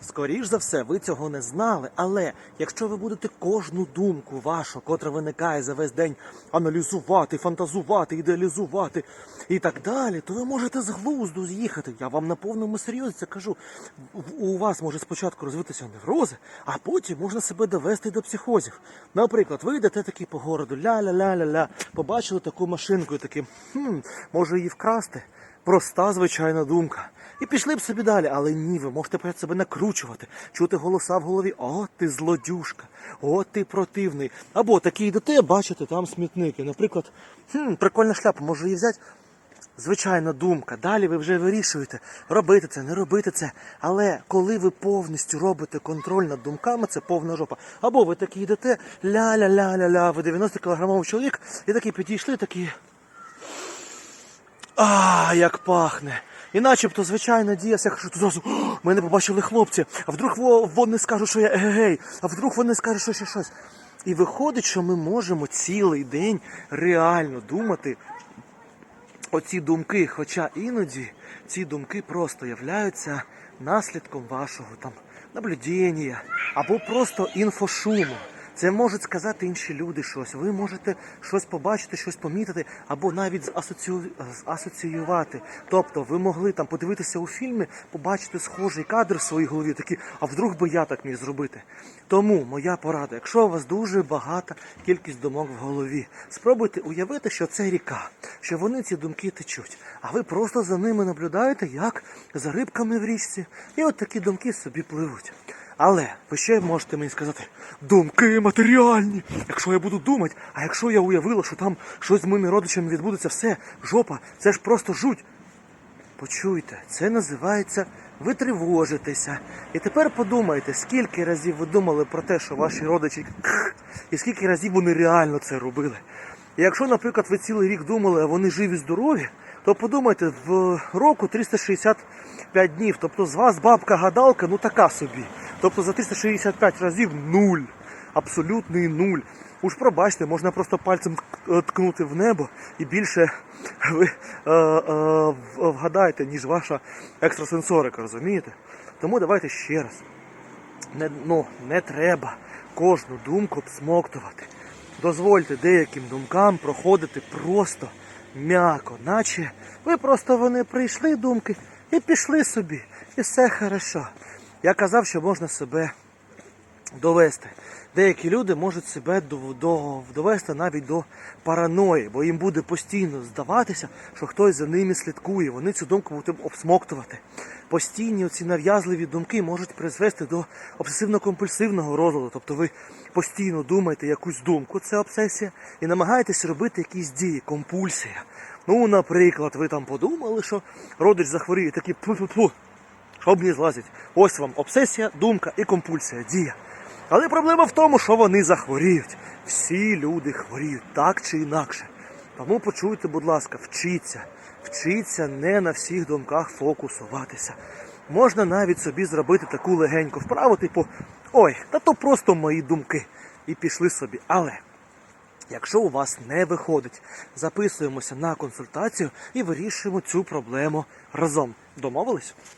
Скоріш за все, ви цього не знали, але якщо ви будете кожну думку вашу, котра виникає за весь день, аналізувати, фантазувати, ідеалізувати і так далі, то ви можете з глузду з'їхати. Я вам на повному серйозі це кажу. У вас може спочатку розвитися неврози, а потім можна себе довести до психозів. Наприклад, ви йдете такі по городу, ля-ля-ля-ля-ля, побачили таку машинку і такі, хм, може її вкрасти? Проста звичайна думка. І пішли б собі далі, але ні, ви можете перед себе накручувати, чути голоса в голові. О, ти злодюшка, о, ти противний. Або такі йдете, бачите, там смітники. Наприклад, хм, прикольна шляпа, може її взяти? Звичайна думка. Далі ви вже вирішуєте, робити це, не робити це. Але коли ви повністю робите контроль над думками, це повна жопа. Або ви такі йдете, ля-ля-ля-ля-ля, ви 90 кілограмовий чоловік, і такі підійшли, такі. А, як пахне. І начебто, звичайно, діявся, що зразу «О, мене побачили хлопці, а вдруг вони скажуть, що я егегей, а вдруг вони скажуть, що ще щось. І виходить, що ми можемо цілий день реально думати оці думки, хоча іноді ці думки просто являються наслідком вашого там наблюдення або просто інфошуму. Це можуть сказати інші люди щось. Ви можете щось побачити, щось помітити, або навіть асоціювати. Тобто ви могли там подивитися у фільмі, побачити схожий кадр в своїй голові, такі, а вдруг би я так міг зробити. Тому моя порада, якщо у вас дуже багата кількість думок в голові, спробуйте уявити, що це ріка, що вони ці думки течуть, а ви просто за ними наблюдаєте, як за рибками в річці, і от такі думки собі пливуть. Але ви ще можете мені сказати, думки матеріальні. Якщо я буду думати, а якщо я уявила, що там щось з моїми родичами відбудеться, все, жопа, це ж просто жуть. Почуйте, це називається ви тривожитеся. І тепер подумайте, скільки разів ви думали про те, що ваші родичі і скільки разів вони реально це робили. І якщо, наприклад, ви цілий рік думали, а вони живі, здорові, то подумайте, в року 365 днів. Тобто з вас бабка-гадалка, ну така собі. Тобто за 365 разів нуль. Абсолютний нуль. Уж пробачте, можна просто пальцем ткнути в небо і більше ви е, е, вгадаєте, ніж ваша екстрасенсорика, розумієте? Тому давайте ще раз. Не, ну, не треба кожну думку обсмоктувати. Дозвольте деяким думкам проходити просто м'яко, наче ви просто вони прийшли думки і пішли собі. І все хорошо. Я казав, що можна себе довести. Деякі люди можуть себе довести навіть до параної, бо їм буде постійно здаватися, що хтось за ними слідкує. Вони цю думку будуть обсмоктувати. Постійні оці нав'язливі думки можуть призвести до обсесивно-компульсивного розладу. Тобто ви постійно думаєте якусь думку, це обсесія, і намагаєтесь робити якісь дії, компульсія. Ну, наприклад, ви там подумали, що родич захворіє, такі пу-пу-пу, щоб не злазить. Ось вам обсесія, думка і компульсія, дія. Але проблема в тому, що вони захворіють. Всі люди хворіють так чи інакше. Тому почуйте, будь ласка, вчіться. Вчіться не на всіх думках фокусуватися. Можна навіть собі зробити таку легеньку вправу, типу, ой, та то просто мої думки. І пішли собі. Але Якщо у вас не виходить, записуємося на консультацію і вирішуємо цю проблему разом. Домовились?